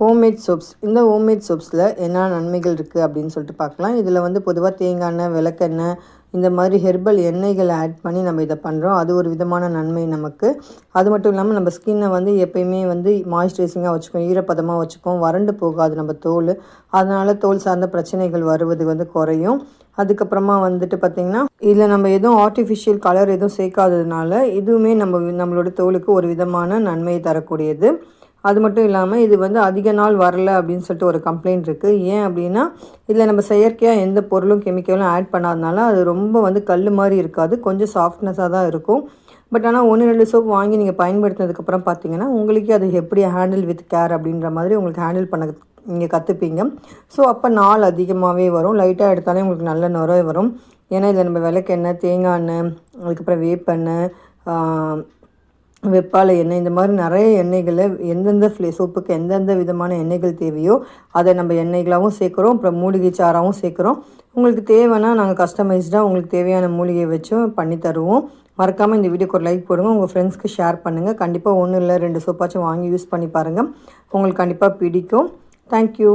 Homemade soaps இந்த homemade சோப்ஸில் என்ன நன்மைகள் இருக்குது அப்படின்னு சொல்லிட்டு பார்க்கலாம். இதில் வந்து பொதுவாக தேங்காய் எண்ணெய் விளக்கெண்ணெய் இந்த மாதிரி ஹெர்பல் எண்ணெய்களை ஆட் பண்ணி நம்ம இதை பண்ணுறோம் அது ஒரு விதமான நன்மை நமக்கு. அது மட்டும் இல்லாமல் நம்ம ஸ்கின்னை வந்து எப்பயுமே வந்து மாய்ஸ்சரைசிங்காக வச்சுக்கோம் ஈரப்பதமாக வச்சுக்கோம். வறண்டு போகாது நம்ம தோல். அதனால் தோல் சார்ந்த பிரச்சனைகள் வருவது வந்து குறையும். அதுக்கப்புறமா வந்துட்டு பார்த்திங்கன்னா இதில் நம்ம எதுவும் ஆர்டிஃபிஷியல் கலர் எதுவும் சேர்க்காததுனால இதுவுமே நம்ம நம்மளோட தோலுக்கு ஒரு விதமான நன்மையை தரக்கூடியது. அது மட்டும் இல்லாமல் இது வந்து அதிக நாள் வரல அப்படின்னு சொல்லிட்டு ஒரு கம்ப்ளைண்ட் இருக்குது ஏன் அப்படின்னா இதில் நம்ம செயற்கையாக எந்த பொருளும் கெமிக்கலும் ஆட் பண்ணாதனால அது ரொம்ப வந்து கல் மாதிரி இருக்காது. கொஞ்சம் சாஃப்ட்னஸாக தான் இருக்கும். பட் ஆனால் ஒன்று ரெண்டு சோப் வாங்கி நீங்கள் பயன்படுத்தினதுக்கப்புறம் பார்த்தீங்கன்னா உங்களுக்கே அது எப்படி ஹேண்டில் வித் கேர் அப்படின்ற மாதிரி உங்களுக்கு ஹேண்டில் பண்ண நீங்கள் கற்றுப்பீங்க ஸோ அப்போ நாள் அதிகமாகவே வரும். லைட்டாக எடுத்தாலே உங்களுக்கு நல்ல நுரை வரும். ஏன்னா இதில் நம்ம விளக்கெண்ணெய் தேங்காய் எண்ணெய் அதுக்கப்புறம் வேப்பெண்ணெய் வெப்பாலை எண்ணெய் இந்த மாதிரி நிறைய எண்ணெய்களை எந்தெந்த ஃப்ளே சோப்புக்கு எந்தெந்த விதமான எண்ணெய்கள் தேவையோ அதை நம்ம எண்ணெய்களாகவும் சேர்க்குறோம் அப்புறம் மூலிகை சாராகவும் சேர்க்குறோம். உங்களுக்கு தேவைன்னா நாங்கள் கஸ்டமைஸ்டாக உங்களுக்கு தேவையான மூலிகையை வச்சும் பண்ணி தருவோம். மறக்காமல் இந்த வீடியோக்கு ஒரு லைக் போடுங்க உங்கள் ஃப்ரெண்ட்ஸ்க்கு ஷேர் பண்ணுங்கள் கண்டிப்பாக ஒன்றும் இல்லை ரெண்டு சோப்பாச்சும் வாங்கி யூஸ் பண்ணி பாருங்கள் உங்களுக்கு கண்டிப்பாக பிடிக்கும். தேங்க்யூ